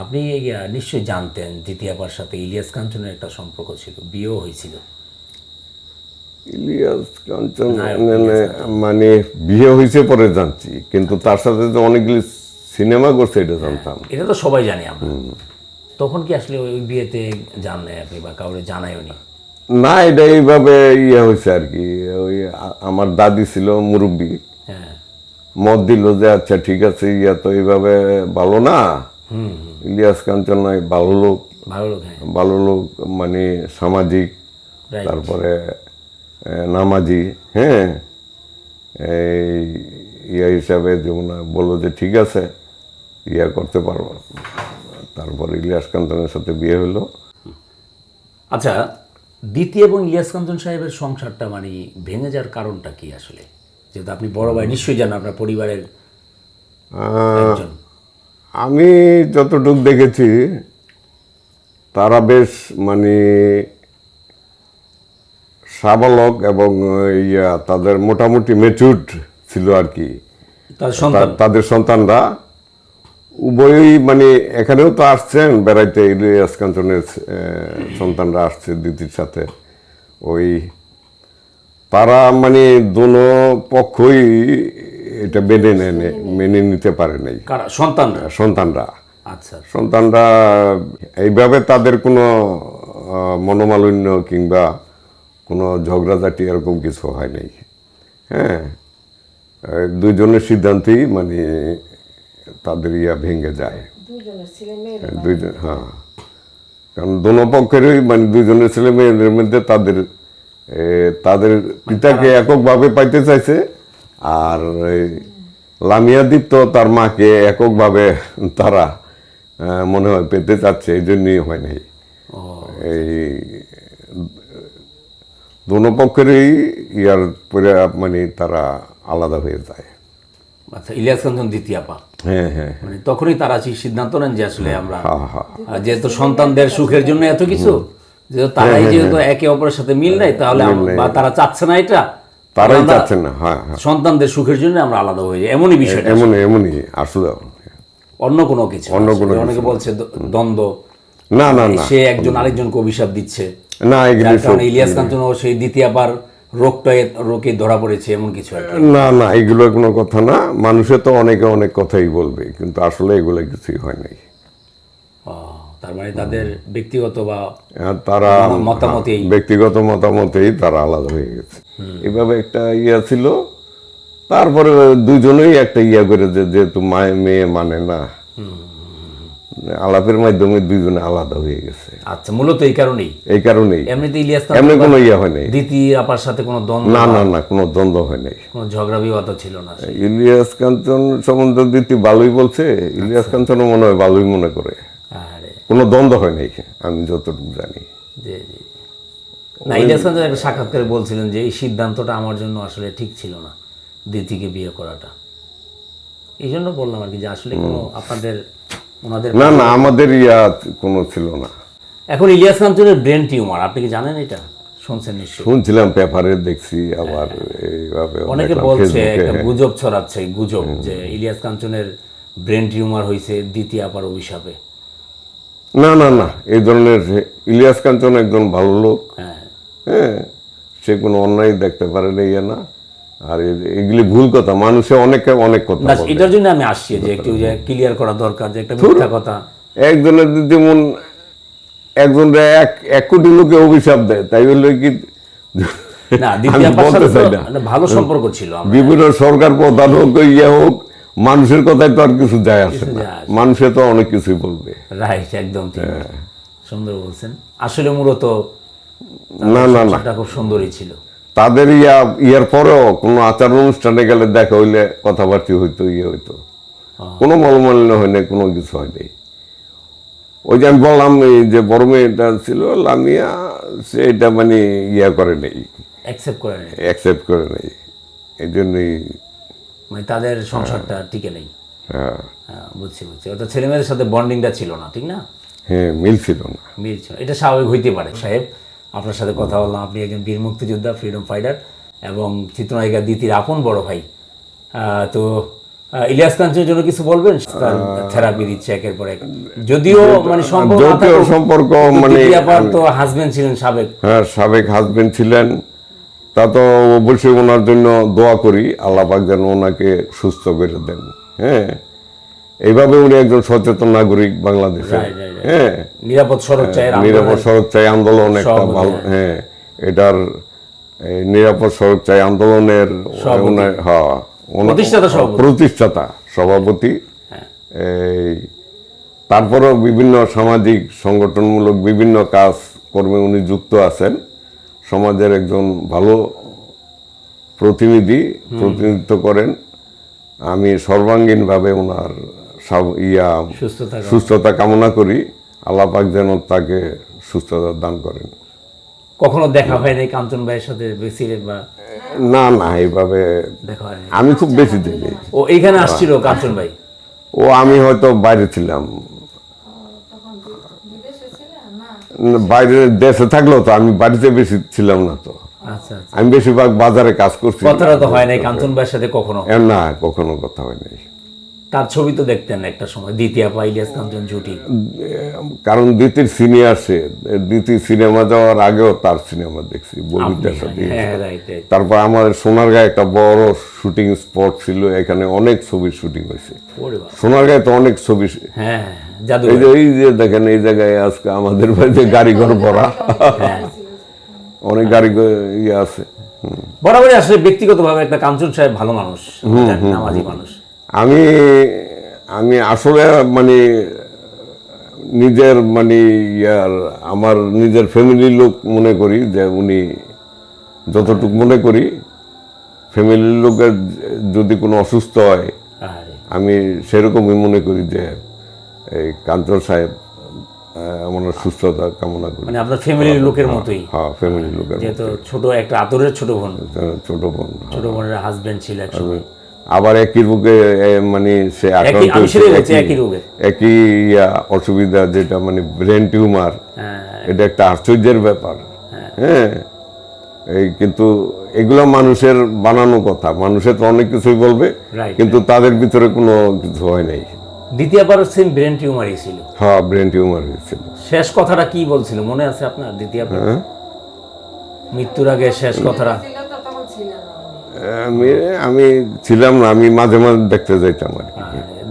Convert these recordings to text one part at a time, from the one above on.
আপনি নিশ্চয়ই জানতেন দ্বিতীয়াবার সাথে ইলিয়াস কাঞ্চনের একটা সম্পর্ক ছিল বিয়েও হয়েছিল। ইলিয়াস কাঞ্চন মানে বিয়ে হয়েছে পরে জানছি কিন্তু তার সাথে যে অনেকগুলি সিনেমা করছে এটা জানতাম। এটা তো সবাই জানি আমরা। তখন কি আসলে ওই বিয়েতে জানলেন আপনি বা কাউরে জানায়নি না? এটা এইভাবে ইয়ে হয়েছে আর কি ওই আমার দাদি ছিল মুরব্বী। হ্যাঁ। মত দিল যে আচ্ছা ঠিক আছে ইয়া তো এইভাবে ভালো না। ইলিয়াস কাঞ্চন নয় ভালো লোক। ভালো লোক হ্যাঁ। লোক মানে সামাজিক তারপরে নামাজি হ্যাঁ। এই ইয়া হিসাবে যেমন বলল যে ঠিক আছে ইয়া করতে পারব। তারপর ইলিয়াস কান্তনের সাথে বিয়ে হলো। আচ্ছা দ্বিতীয় এবং ইলিয়াস কাঞ্চন সাহেবের সংসারটা মানে ভেঙে যাওয়ার কারণটা কি আসলে? যেহেতু আপনি বড় ভাই নিশ্চয়ই জানেন আপনার পরিবারের একজন। আমি যতটুকু দেখেছি তারা বেশ মানে সাবালক এবং ইয়া তাদের মোটামুটি মেচুড ছিল আর কি। তাদের সন্তানরা উভয়ই মানে এখানেও তো আসছেন বেড়াইতে ইলিয়াস কাঞ্চনের সন্তানরা আসছে দিদির সাথে। ওই তারা মানে দোনো পক্ষই এটা মেনে নেয় মেনে নিতে পারে নাই। সন্তানরা? সন্তানরা। আচ্ছা। সন্তানরা এইভাবে তাদের কোনো মনোমালিন্য কিংবা কোনো ঝগড়াঝাটি এরকম কিছু হয় নাই। হ্যাঁ দুইজনের সিদ্ধান্তেই মানে তাদের ইয়া ভেঙে যায়। দুজনের দুইজন হ্যাঁ। কারণ দোনো পক্ষেরই মানে দুইজনের ছেলে মেয়েদের মধ্যে তাদের তাদের পিতাকে এককভাবে পাইতে চাইছে। আর এই লামিয়া দীপ্ত তার মাকে এককভাবে তারা মনে হয় পেতে চাচ্ছে এই জন্যই হয় নাই। এই দোনো পক্ষেরই ইয়ার পরে মানে তারা আলাদা হয়ে যায়। আচ্ছা ইলিয়াস কাঞ্চন দ্বিতীয় পা। হ্যাঁ হ্যাঁ মানে তখনই তারা সিদ্ধান্ত নেন যে আসলে আমরা হ্যাঁ হ্যাঁ। আর যেহেতু সন্তানদের সুখের জন্য এত কিছু যেহেতু তারাই যেহেতু একে অপরের সাথে মিল নাই তাহলে বা তারা চাচ্ছে না এটা? তারাই চাচ্ছেন না হ্যাঁ হ্যাঁ। সন্তানদের সুখের জন্য আমরা আলাদা হয়ে যাই। এমনই বিষয়টা এমন এমনই আসলে। অন্য কোনো কিছু অন্য কোনো অনেকে বলছে দ্বন্দ্ব। না না না। সে একজন আরেকজনকে অভিশাপ দিচ্ছে। না এগুলি কারণে ইলিয়াস কাঞ্চন ও সেই দ্বিতীয়বার রোগটা রোগে ধরা পড়েছে এমন কিছু না না এগুলো কোনো কথা না। মানুষে তো অনেকে অনেক কথাই বলবে কিন্তু আসলে এগুলো কিছুই হয় নাই। ও, তার মানে তাদের ব্যক্তিগত বা তারা মানে মতামতেই। ব্যক্তিগত মতামতেই তারা আলাদা হয়ে গেছে। এভাবে একটা ইয়া ছিল তারপরে দুজনেই একটা ইয়া করে যে যেহেতু মায়ে মেয়ে মানে না। আলাপের মাধ্যমে দুইজনে আলাদা হয়ে গেছে। আচ্ছা মূলত এই কারণেই? এই কারণেই। এমনিতে ইলিয়াস এমনি কাঞ্চন কোনো ইয়া হয় নাই। দ্বিতীয় আপার সাথে কোনো দ্বন্দ্ব না না না কোনো দ্বন্দ্ব হয় নাই। কোনো ঝগড়া বিবাদ ছিল না। ইলিয়াস কাঞ্চন সম্বন্ধে দিতি ভালোই বলছে ইলিয়াস কাঞ্চনও মনে হয় ভালোই মনে করে। কোনো দ্বন্দ্ব হয় নাই আমি যতটুকু জানি। জি জি না ইলিয়াস কাঞ্চন একটা সাক্ষাৎকারে বলছিলেন যে এই সিদ্ধান্তটা আমার জন্য আসলে ঠিক ছিল না দিতিকে বিয়ে করাটা। এই জন্য বললাম আর কি যে আসলে কোনো আপনাদের ওনাদের না না আমাদের ইয়া কোনো ছিল না। এখন ইলিয়াস কাঞ্চনের ব্রেন টিউমার আপনি কি জানেন এটা? শুনছেন নিশ্চয়ই। শুনছিলাম পেপারে দেখছি আবার এইভাবে অনেকে বলছে একটা হ্যাঁ। গুজব ছড়াচ্ছে গুজব যে ইলিয়াস কাঞ্চনের ব্রেন টিউমার হয়েছে দ্বিতীয় আপার অভিশাপে। না না না এই ধরনের ইলিয়াস কাঞ্চন একজন ভালো লোক হ্যাঁ। হ্যাঁ সে কোনো অন্যায় দেখতে পারে না ইয়ে না। আর এগুলি ভুল কথা মানুষে অনেকে অনেক কথা এটার জন্য আমি আসছি যে একটু যে ক্লিয়ার করা দরকার যে একটা মিথ্যা কথা। একজনের যেমন একজন এক এক কোটি লোকে অভিশাপ দেয় তাই বললে কি না ভালো সম্পর্ক ছিল বিভিন্ন সরকার প্রধান হোক ইয়ে হোক মানুষের কথায় তো আর কিছু যায় আসে না। মানুষে তো অনেক কিছুই বলবে। রাইট একদম ঠিক। হ্যাঁ। সুন্দর বলছেন। আসলে মূলত না না না। খুব সুন্দরই ছিল। তাদের ইয়া ইয়ার পরেও কোনো আচার অনুষ্ঠানে গেলে দেখা হইলে কথাবার্তা হইতো ইয়ে হইতো। কোনো মলমালিন্য হয় নাই কোনো কিছু হয় নাই। ওই যে আমি বললাম এই যে বড় মেয়েটা ছিল লামিয়া সে এটা মানে ইয়া করে নেই। অ্যাকসেপ্ট করে নেয় অ্যাকসেপ্ট করে নেই। এই জন্যই মানে তাদের সংসারটা টিকে নেই। হ্যাঁ। হ্যাঁ বুঝছি বুঝছি। অর্থাৎ ছেলে মেয়েদের সাথে বন্ডিংটা ছিল না ঠিক না? হ্যাঁ মিল ছিল না। মিল ছিল। এটা স্বাভাবিক হইতে পারে সাহেব। আপনার সাথে কথা বললাম। আপনি একজন বীর মুক্তিযোদ্ধা ফ্রিডম ফাইটার এবং চিত্রনায়িকা দিতির আপন বড় ভাই। তো ইলিয়াস কাঞ্চনের জন্য কিছু বলবেন? তার থেরাপি দিচ্ছে একের পর এক। যদিও মানে সম্পর্ক সম্পর্ক মানে তো হাজবেন্ড ছিলেন সাবেক। হ্যাঁ সাবেক হাজবেন্ড ছিলেন। তা তো অবশ্যই ওনার জন্য দোয়া করি আল্লাহ পাক যেন ওনাকে সুস্থ করে দেন। হ্যাঁ? এইভাবে উনি একজন সচেতন নাগরিক বাংলাদেশে. হ্যাঁ? নিরাপদ সড়ক চাই নিরাপদ সড়ক চাই আন্দোলন একটা ভালো হ্যাঁ। এটার নিরাপদ সড়ক চাই আন্দোলনের হ্যাঁ, প্রতিষ্ঠাতা সভাপতি। হ্যাঁ। এই তারপরেও বিভিন্ন সামাজিক সংগঠনমূলক বিভিন্ন কাজ কর্মে উনি যুক্ত আছেন। সমাজের একজন ভালো প্রতিনিধি প্রতিনিধিত্ব করেন। আমি সর্বাঙ্গীনভাবে ওনার সব- ইয়া সুস্থতা কামনা করি। আল্লাহ পাক যেন তাকে সুস্থতা দান করেন। কখনো দেখা হয় নাই কাঞ্চন ভাইয়ের সাথে বেশি বা না না এইভাবে দেখা হয় আমি খুব বেশি দেখি। ও এইখানে আসছিল কাঞ্চন ভাই? ও আমি হয়তো বাইরে ছিলাম তখন বি- বিদেশে ছিলেন না উম, বাইরে দেশে থাকলেও তো আমি বাড়িতে বেশি ছিলাম না তো। আচ্ছা আচ্ছা। আমি বেশিরভাগ বাজারে কাজ করছি। কথাটা তো হয় নাই কাঞ্চন ভাইয়ের সাথে কখনো? না কখনো কথা হয় নাই। তার ছবি তো দেখতেন একটা সময়। দ্বিতীয় পা ইলিয়াস কাঞ্চন জুটি। কারণ দ্বিতীয় সিনিয়র সে দ্বিতীয় সিনেমা যাওয়ার আগেও তার সিনেমা দেখছি ববিতার সাথে হ্যাঁ তারপর আমাদের সোনারগাঁয়ে একটা বড় শুটিং স্পট ছিল এখানে অনেক ছবির শুটিং হয়েছে। সোনারগাঁয়ে তো অনেক ছবি হ্যাঁ জাদু এই যে এই যে দেখেন এই জায়গায় আজকে আমাদের বাড়িতে গাড়ি ঘর ভরা। হ্যাঁ। অনেক গাড়ি ইয়ে আছে। বরাবরই আসলে ব্যক্তিগতভাবে একটা কাঞ্চন সাহেব ভালো মানুষ নামাজি মানুষ। আমি আমি আসলে মানে নিজের মানে ইয়ার আমার নিজের ফ্যামিলির লোক মনে করি যে উনি যতটুকু মনে করি ফ্যামিলির লোকের যদি কোনো অসুস্থ হয় আমি সেরকমই মনে করি যে এই কাঞ্চন সাহেব আমার সুস্থতা কামনা করি। মানে আপনার ফ্যামিলির লোকের মতোই। হ্যাঁ ফ্যামিলির লোকের যেহেতু ছোট একটা আদরের ছোট বোন। ছোট বোন ছোট বোনের হাজবেন্ড ছিল একসময়। আবার একই রোগে মানে সে আক্রান্ত একই- ইয়া অসুবিধা যেটা মানে ব্রেন টিউমার হ্যাঁ। এটা একটা আশ্চর্যের ব্যাপার। হ্যাঁ। এই কিন্তু এগুলো মানুষের বানানো কথা। মানুষের তো অনেক কিছুই বলবে কিন্তু তাদের ভিতরে কোনো কিছু হয় নাই। দ্বিতীয়বার সেম ব্রেন টিউমারই ছিল। হ্যাঁ ব্রেন টিউমার হয়েছিল শেষ কথাটা কি বলছিল? মনে আছে আপনার দ্বিতীয়বার? হ্যাঁ। মৃত্যুর আগে শেষ কথাটা ছিল তো তখন ছিলেন না উনি। আমি আমি ছিলাম না আমি মাঝে মাঝে দেখতে যাইতাম আর কি।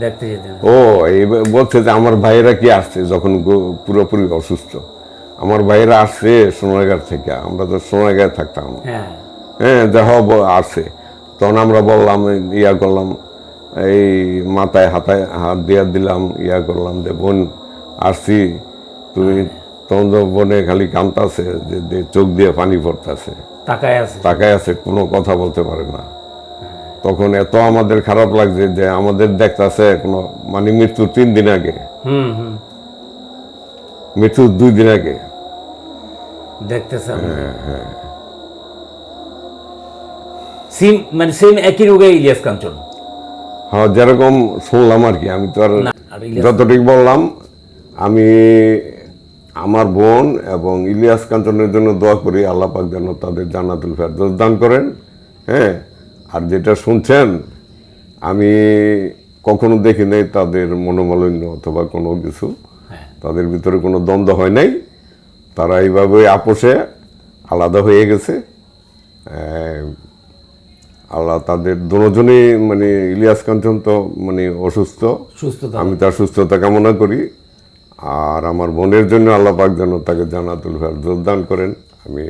দেখতে যেতেন। ও এই বলছে যে আমার ভাইয়েরা কি আসছে যখন পুরোপুরি অসুস্থ? আমার ভাইয়েরা আসছে সোনারগাঁ থেকে আমরা তো সোনারগাঁয়ে থাকতাম। হ্যাঁ। হ্যাঁ দেহ আসছে। তখন আমরা বললাম ইয়া করলাম এই মাথায় হাতায় হাত দিয়া দিলাম ইয়া করলাম যে বোন আসছি। তুমি তখন তো বোনে খালি কান্তাছে যে চোখ দিয়ে পানি পড়তেছে। তাকায় আছে। তাকায় আছে কোনো কথা বলতে পারে না। তখন এত আমাদের খারাপ লাগছে যে আমাদের দেখতাছে কোনো মানে মৃত্যুর তিন দিন আগে। মৃত্যুর দুই দিন আগে। দেখতেছে হ্যাঁ, সিম মানে সেম একই রোগে ইলিয়াস কাঞ্চন। হ্যাঁ যেরকম শুনলাম আর কি আমি তো আর যতটুকু বললাম আমি আমার বোন এবং ইলিয়াস কাঞ্চনের জন্য দোয়া করি আল্লাহ পাক যেন তাদের জান্নাতুল ফেরদৌস দান করেন হ্যাঁ? আর যেটা শুনছেন আমি কখনো দেখি নাই তাদের মনোমালিন্য অথবা কোনো কিছু। হ্যাঁ। তাদের ভিতরে কোনো দ্বন্দ্ব হয় নাই। তারা এইভাবে আপোষে আলাদা হয়ে গেছে। আল্লাহ তাদের দুজনেই মানে ইলিয়াস কাঞ্চন তো মানে অসুস্থ। আমি তার সুস্থতা কামনা করি। আর আমার বোনের জন্য আল্লাহ পাক যেন তাকে জানাতুল ফেরদৌস দান করেন আমি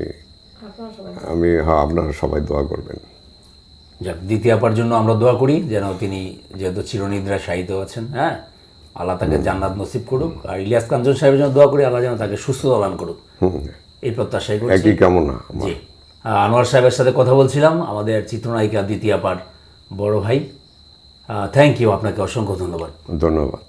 আমি হ্যাঁ আপনারা সবাই দোয়া করবেন। যাক দ্বিতীয়বার জন্য আমরা দোয়া করি যেন তিনি যেহেতু চিরনিদ্রা শায়িত আছেন হ্যাঁ আল্লাহ তাকে জান্নাত নসিব করুক। আর ইলিয়াস কাঞ্চন সাহেবের জন্য দোয়া করি আল্লাহ যেন তাকে সুস্থ দান করুক। এই প্রত্যাশাই করছি। একই কামনা। জি। আনোয়ার সাহেবের সাথে কথা বলছিলাম আমাদের চিত্রনায়িকা দ্বিতীয় পার বড় ভাই। থ্যাংক ইউ আপনাকে অসংখ্য ধন্যবাদ। ধন্যবাদ।